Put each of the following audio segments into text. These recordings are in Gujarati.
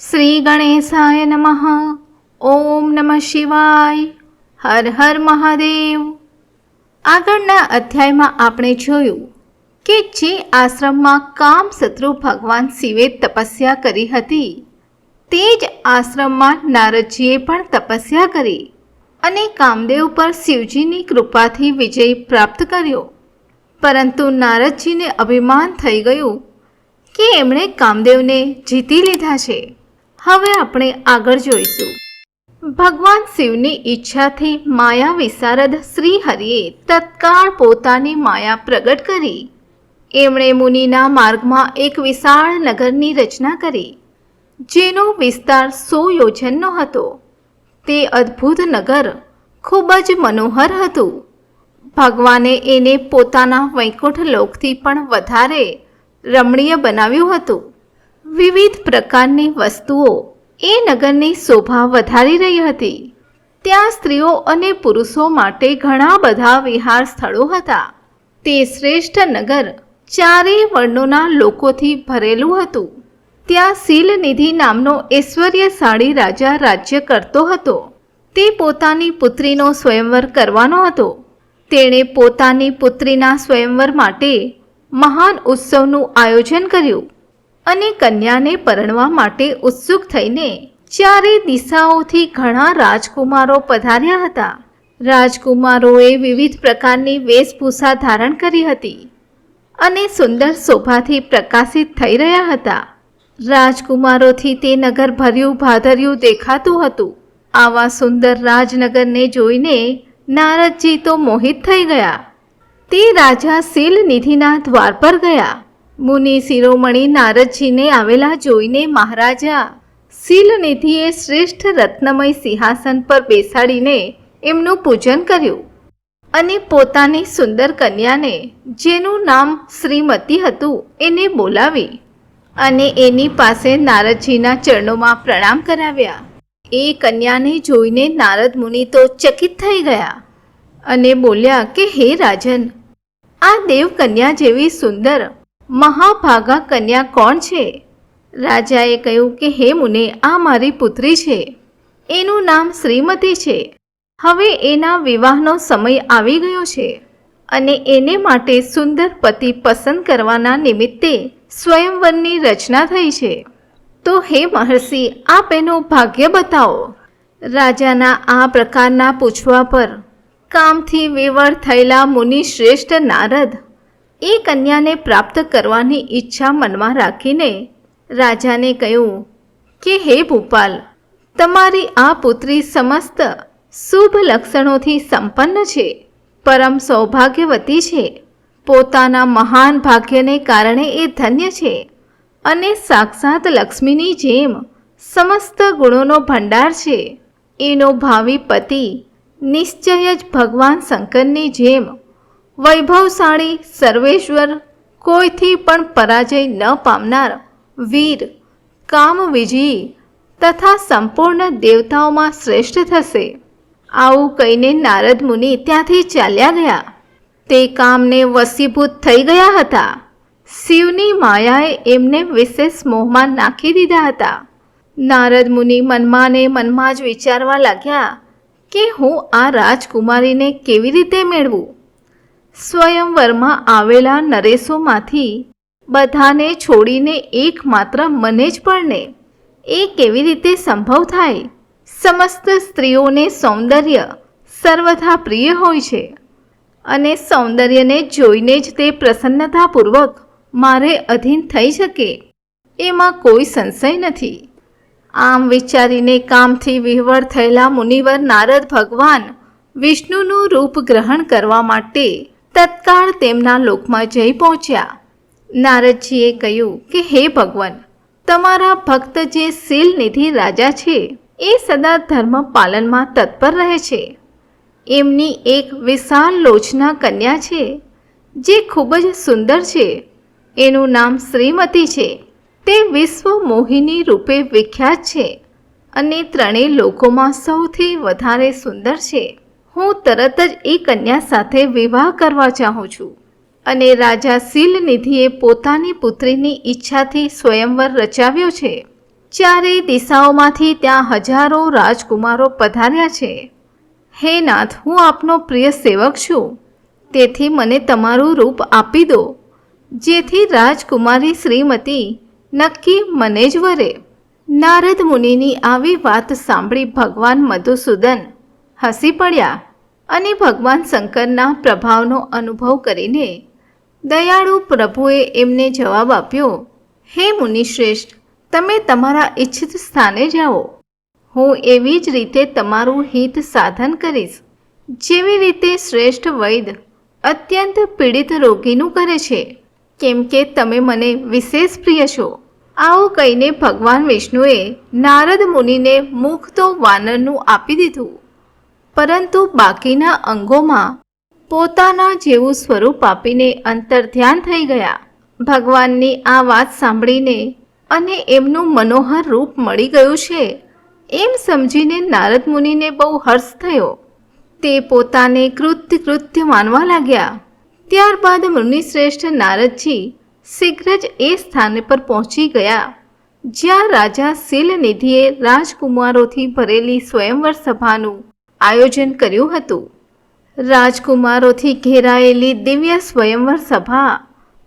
શ્રી ગણેશાય નમઃ ઓમ નમઃ શિવાય હર હર મહાદેવ આગળના અધ્યાયમાં આપણે જોયું કે જે આશ્રમમાં કામશત્રુ ભગવાન શિવે તપસ્યા કરી હતી, તે જ આશ્રમમાં નારદજીએ પણ તપસ્યા કરી અને કામદેવ પર શિવજીની કૃપાથી વિજય પ્રાપ્ત કર્યો. પરંતુ નારદજીને અભિમાન થઈ ગયું કે એમણે કામદેવને જીતી લીધા છે. હવે આપણે આગળ જોઈશું. ભગવાન શિવની ઈચ્છાથી માયા વિશારદ શ્રી હરિએ તત્કાળ પોતાની માયા પ્રગટ કરી. એમણે મુનિના માર્ગમાં એક વિશાળ નગરની રચના કરી, જેનો વિસ્તાર સો યોજનનો હતો. તે અદ્ભુત નગર, ખૂબ જ મનોહર હતું. ભગવાને એને પોતાના વૈકુંઠ લોકથી પણ વધારે રમણીય બનાવ્યું હતું. વિવિધ પ્રકારની વસ્તુઓ એ નગરની શોભા વધારી રહી હતી. ત્યાં સ્ત્રીઓ અને પુરુષો માટે ઘણા બધા વિહાર સ્થળો હતા. તે શ્રેષ્ઠ નગર ચારેય વર્ણોના લોકોથી ભરેલું હતું. ત્યાં શીલનિધિ નામનો ઐશ્વર્યશાળી રાજા રાજ્ય કરતો હતો. તે પોતાની પુત્રીનો સ્વયંવર કરવાનો હતો. તેણે પોતાની પુત્રીના સ્વયંવર માટે મહાન ઉત્સવનું આયોજન કર્યું. અને કન્યાને પરણવા માટે ઉત્સુક થઈને ચારે દિશાઓથી ઘણા રાજકુમારો પધાર્યા હતા. રાજકુમારોએ વિવિધ પ્રકારની વેશભૂષા ધારણ કરી હતી અને સુંદર શોભાથી પ્રકાશિત થઈ રહ્યા હતા. રાજકુમારોથી તે નગર ભર્યું ભાદર્યું દેખાતું હતું. આવા સુંદર રાજનગરને જોઈને નારદજી તો મોહિત થઈ ગયા. તે રાજા શીલ નિધિના દ્વાર પર ગયા. મુનિ શિરોમણી નારદજીને આવેલા જોઈને મહારાજા શીલનિધિએ શ્રેષ્ઠ રત્નમય સિંહાસન પર બેસાડીને એમનું પૂજન કર્યું અને પોતાની સુંદર કન્યાને, જેનું નામ શ્રીમતી હતું, એને બોલાવી અને એની પાસે નારદજીના ચરણોમાં પ્રણામ કરાવ્યા. એ કન્યાને જોઈને નારદ મુનિ તો ચકિત થઈ ગયા અને બોલ્યા કે, હે રાજન, આ દેવ કન્યા જેવી સુંદર મહાભાગા કન્યા કોણ છે? રાજાએ કહ્યું કે, હે મુને, આ મારી પુત્રી છે. એનું નામ શ્રીમતી છે. હવે એના વિવાહનો સમય આવી ગયો છે અને એને માટે સુંદર પતિ પસંદ કરવાના નિમિત્તે સ્વયંવરની રચના થઈ છે. તો હે મહર્ષિ, આપ એનું ભાગ્ય બતાવો. રાજાના આ પ્રકારના પૂછવા પર કામથી વિવળ થયેલા મુનિ શ્રેષ્ઠ નારદ એ કન્યાને પ્રાપ્ત કરવાની ઈચ્છા મનમાં રાખીને રાજાને કહ્યું, કે હે ભૂપાલ, તમારી આ પુત્રી સમસ્ત શુભ લક્ષણોથી સંપન્ન છે, પરમ સૌભાગ્યવતી છે. પોતાના મહાન ભાગ્યને કારણે એ ધન્ય છે અને સાક્ષાત લક્ષ્મીની જેમ સમસ્ત ગુણોનો ભંડાર છે. એનો ભાવિ પતિ નિશ્ચય જ ભગવાન શંકરની જેમ વૈભવશાળી સર્વેશ્વર, કોઈથી પણ પરાજય ન પામનાર વીર કામવિજયી તથા સંપૂર્ણ દેવતાઓમાં શ્રેષ્ઠ થશે. આવું કહીને નારદ મુનિ ત્યાંથી ચાલ્યા ગયા. તે કામને વસીભૂત થઈ ગયા હતા. શિવની માયાએ એમને વિશેષ મોહમાં નાખી દીધા હતા. નારદ મુનિ મનમાં ને મનમાં જ વિચારવા લાગ્યા કે હું આ રાજકુમારીને કેવી રીતે મેળવું? સ્વયંવરમાં આવેલા નરેશોમાંથી બધાને છોડીને એકમાત્ર મને જ પરણે. એ કેવી રીતે સંભવ થાય? સમસ્ત સ્ત્રીઓને સૌંદર્ય સર્વથા પ્રિય હોય છે. અને સૌંદર્યને જોઈને જ તે પ્રસન્નતાપૂર્વક મારે અધીન થઈ શકે. એમાં કોઈ સંશય નથી. આમ વિચારીને કામથી વિહવળ થયેલા મુનિવર નારદ ભગવાન વિષ્ણુનું રૂપ ગ્રહણ કરવા માટે તત્કાળ તેમના લોકમાં જઈ પહોંચ્યા. નારદજીએ કહ્યું કે, હે ભગવાન, તમારા ભક્ત જે શીલનિધિ રાજા છે, એ સદા ધર્મ પાલનમાં તત્પર રહે છે. એમની એક વિશાળ લોચના કન્યા છે, જે ખૂબ જ સુંદર છે. એનું નામ શ્રીમતી છે. તે વિશ્વ મોહિની રૂપે વિખ્યાત છે અને ત્રણેય લોકોમાં સૌથી વધારે સુંદર છે. હું તરત જ એ કન્યા સાથે વિવાહ કરવા ચાહું છું અને રાજા શીલનિધિએ પોતાની પુત્રીની ઈચ્છાથી સ્વયંવર રચાવ્યો છે. ચારેય દિશાઓમાંથી ત્યાં હજારો રાજકુમારો પધાર્યા છે. હે નાથ, હું આપનો પ્રિય સેવક છું. તેથી મને તમારું રૂપ આપી દો. જેથી રાજકુમારી શ્રીમતી નક્કી મને જ વરે. નારદ મુનિની આવી વાત સાંભળી ભગવાન મધુસૂદન હસી પડ્યા. અને ભગવાન શંકરના પ્રભાવનો અનુભવ કરીને દયાળુ પ્રભુએ એમને જવાબ આપ્યો, હે મુનિશ્રેષ્ઠ, તમે તમારા ઈચ્છિત સ્થાને જાઓ. હું એવી જ રીતે તમારું હિત સાધન કરીશ. જેવી રીતે શ્રેષ્ઠ વૈદ અત્યંત પીડિત રોગીનું કરે છે, કેમ કે તમે મને વિશેષ પ્રિય છો. આવું કહીને ભગવાન વિષ્ણુએ નારદ મુનિને મુખ તો વાનરનું આપી દીધું. પરંતુ બાકીના અંગોમાં પોતાના જેવું સ્વરૂપ આપીને અંતર ધ્યાન થઈ ગયા. ભગવાનની આ વાત સાંભળીને અને એમનું મનોહર રૂપ મળી ગયું છે. એમ સમજીને નારદ મુનિને બહુ હર્ષ થયો. તે પોતાને કૃત્ય કૃત્ય માનવા લાગ્યા. ત્યારબાદ મુનિશ્રેષ્ઠ નારદજી શીઘ્ર જ એ સ્થાન પર પહોંચી ગયા. જ્યાં રાજા શીલનિધિએ રાજકુમારોથી ભરેલી સ્વયંવર સભાનું આયોજન કર્યું હતું. રાજકુમારોથી ઘેરાયેલી દિવ્ય સ્વયંવર સભા,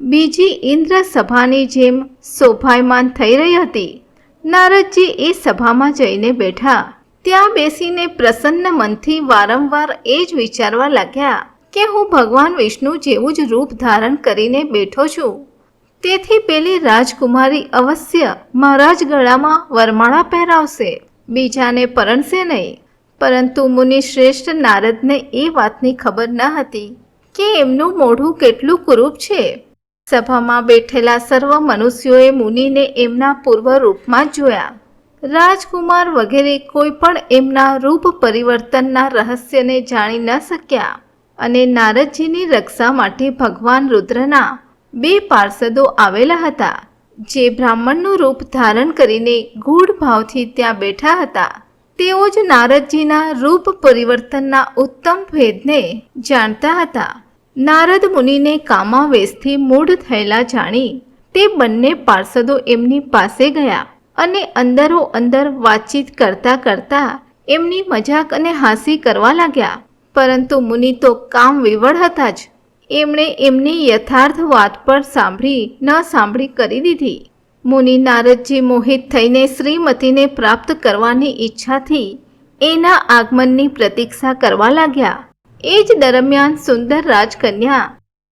બીજી ઇન્દ્ર સભાની જેમ શોભાયમાન થઈ રહી હતી. નારદજી એ સભામાં જઈને બેઠા. ત્યાં બેસીને પ્રસન્ન મનથી વારંવાર એ જ વિચારવા લાગ્યા કે હું ભગવાન વિષ્ણુ જેવું જ રૂપ ધારણ કરીને બેઠો છું. તેથી પેલી રાજકુમારી અવશ્ય મારા જ ગળામાં વરમાળા પહેરાવશે. બીજાને પરણશે નહીં. પરંતુ મુનિ શ્રેષ્ઠ નારદને એ વાતની ખબર ન હતી કે એમનું મોઢું કેટલું કુરૂપ છે. સભામાં બેઠેલા સર્વ મનુષ્યોએ મુનિને એમના પૂર્વ રૂપમાં જોયા. રાજકુમાર વગેરે કોઈ પણ એમના રૂપ પરિવર્તનના રહસ્યને જાણી ન શક્યા અને નારદજીની રક્ષા માટે ભગવાન રુદ્રના બે પાર્ષદો આવેલા હતા, જે બ્રાહ્મણનું રૂપ ધારણ કરીને ગૂઢ ભાવથી ત્યાં બેઠા હતા. તેઓ જ નારદજીના રૂપ પરિવર્તનના ઉત્તમ ભેદને જાણતા હતા. નારદ મુનિને કામાવેશથી મૂઢ થયેલા જાણી તે બંને પાર્ષદો એમની પાસે ગયા અને અંદરો અંદર વાતચીત કરતા કરતા એમની મજાક અને હાંસી કરવા લાગ્યા. પરંતુ મુનિ તો કામ વિવળ હતા જ. એમણે એમની યથાર્થ વાત પર સાંભળી ન સાંભળી કરી દીધી. મુનિ નારદજી મોહિત થઈને શ્રીમતીને પ્રાપ્ત કરવાની ઈચ્છાથી એના આગમનની પ્રતીક્ષા કરવા લાગ્યા. એ જ દરમિયાન સુંદર રાજકન્યા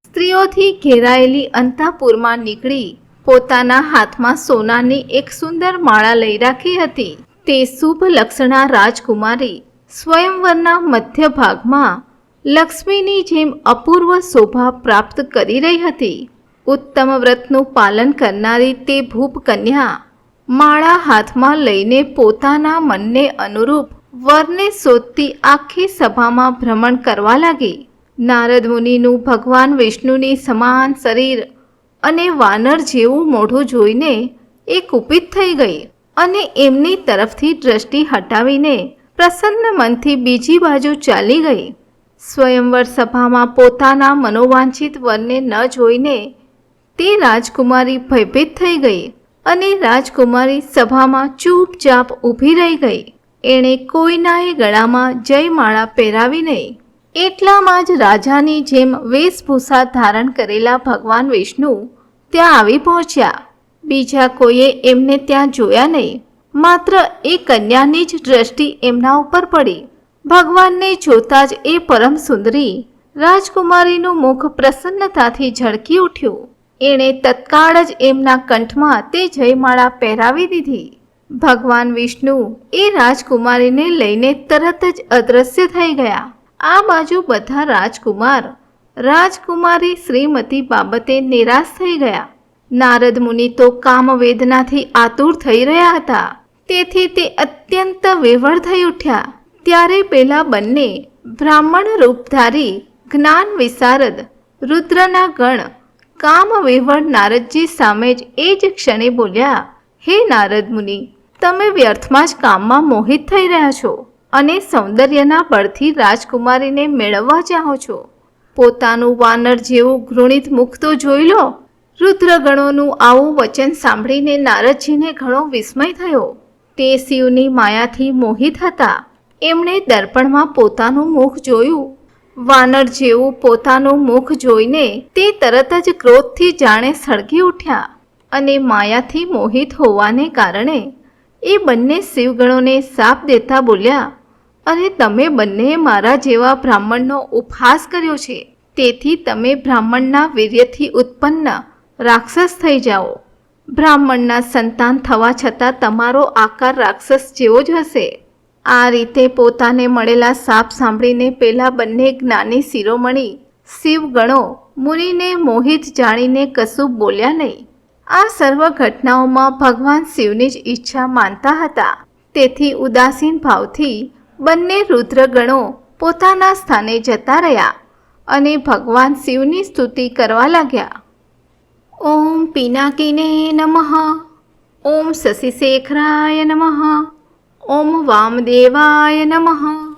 સ્ત્રીઓથી ઘેરાયેલી અંતાપુરમાં નીકળી પોતાના હાથમાં સોનાની એક સુંદર માળા લઈ રાખી હતી. તે શુભ લક્ષણા રાજકુમારી સ્વયંવરના મધ્ય ભાગમાં લક્ષ્મીની જેમ અપૂર્વ શોભા પ્રાપ્ત કરી રહી હતી. ઉત્તમ વ્રતનું પાલન કરનારી તે ભૂપ કન્યા માળા હાથમાં લઈને પોતાના મનને અનુરૂપ વરને શોધતી આખી સભામાં ભ્રમણ કરવા લાગી. નારદ મુનિનું ભગવાન વિષ્ણુની સમાન શરીર અને વાનર જેવું મોઢું જોઈને એ કુપિત થઈ ગઈ અને એમની તરફથી દ્રષ્ટિ હટાવીને પ્રસન્ન મનથી બીજી બાજુ ચાલી ગઈ. સ્વયંવર સભામાં પોતાના મનોવાંછિત વરને ન જોઈને તે રાજકુમારી ભયભીત થઈ ગઈ અને રાજકુમારી સભામાં ચૂપચાપ ઊભી રહી ગઈ. એણે કોઈનાએ ગળામાં જયમાળા પહેરાવી નહીં. એટલામાં જ રાજાની જેમ વેશભૂષા ધારણ કરેલા ભગવાન વિષ્ણુ ત્યાં આવી પહોંચ્યા. બીજા કોઈએ એમને ત્યાં જોયા નહીં. માત્ર એ કન્યાની જ દ્રષ્ટિ એમના ઉપર પડી. ભગવાનને જોતા જ એ પરમ સુંદરી રાજકુમારીનું મુખ પ્રસન્નતાથી ઝળકી ઉઠ્યું. એણે તત્કાળ જ એમના કંઠમાં તે જયમાળા પહેરાવી દીધી. ભગવાન વિષ્ણુ એ રાજકુમારીને લઈને તરત જ અદૃશ્ય થઈ ગયા. આ બાજુ બધા રાજકુમાર, રાજકુમારી શ્રીમતી બાબતે નિરાશ થઈ ગયા. નારદ મુનિ તો કામવેદનાથી આતુર થઈ રહ્યા હતા. તેથી તે અત્યંત વેવળ થઈ ઉઠ્યા. ત્યારે પેલા બંને બ્રાહ્મણ રૂપધારી જ્ઞાન વિશારદ, રુદ્રના ગણ કામ વેવળ નારદજી સામે જ એ જ ક્ષણે બોલ્યા, હે નારદ મુનિ, તમે વ્યર્થમાં જ કામમાં મોહિત થઈ રહ્યા છો અને સૌંદર્યના બળથી રાજકુમારીને મેળવવા ચાહો છો. પોતાનું વાનર જેવું ઘૃણિત મુખ તો જોઈ લો. રુદ્રગણોનું આવું વચન સાંભળીને નારદજીને ઘણો વિસ્મય થયો. તે શિવની માયાથી મોહિત હતા. એમણે દર્પણમાં પોતાનું મુખ જોયું વાનર જેવું પોતાનું મુખ જોઈને તે તરત જ ક્રોધથી જાણે સળગી ઉઠ્યા અને માયાથી મોહિત હોવાને કારણે એ બંને શિવગણોને સાપ દેતા બોલ્યા, અરે તમે બંને મારા જેવા બ્રાહ્મણનો ઉપહાસ કર્યો છે. તેથી તમે બ્રાહ્મણના વીર્યથી ઉત્પન્ન રાક્ષસ થઈ જાઓ. બ્રાહ્મણના સંતાન થવા છતાં તમારો આકાર રાક્ષસ જેવો જ હશે. આ રીતે પોતાને મળેલા સાપ સાંભળીને પેલા બંને જ્ઞાની શિરોમણી, શિવગણો, મુનિને, મોહિત જાણીને કશું બોલ્યા નહીં. આ સર્વ ઘટનાઓમાં ભગવાન શિવની જ ઈચ્છા માનતા હતા. તેથી ઉદાસીન ભાવથી બંને રુદ્રગણો પોતાના સ્થાને જતા રહ્યા અને ભગવાન શિવની સ્તુતિ કરવા લાગ્યા. ઓમ પિનાકીને નમઃ. ઓમ શશિશેખરાય નમઃ. ઓમ વામદેવાય નમઃ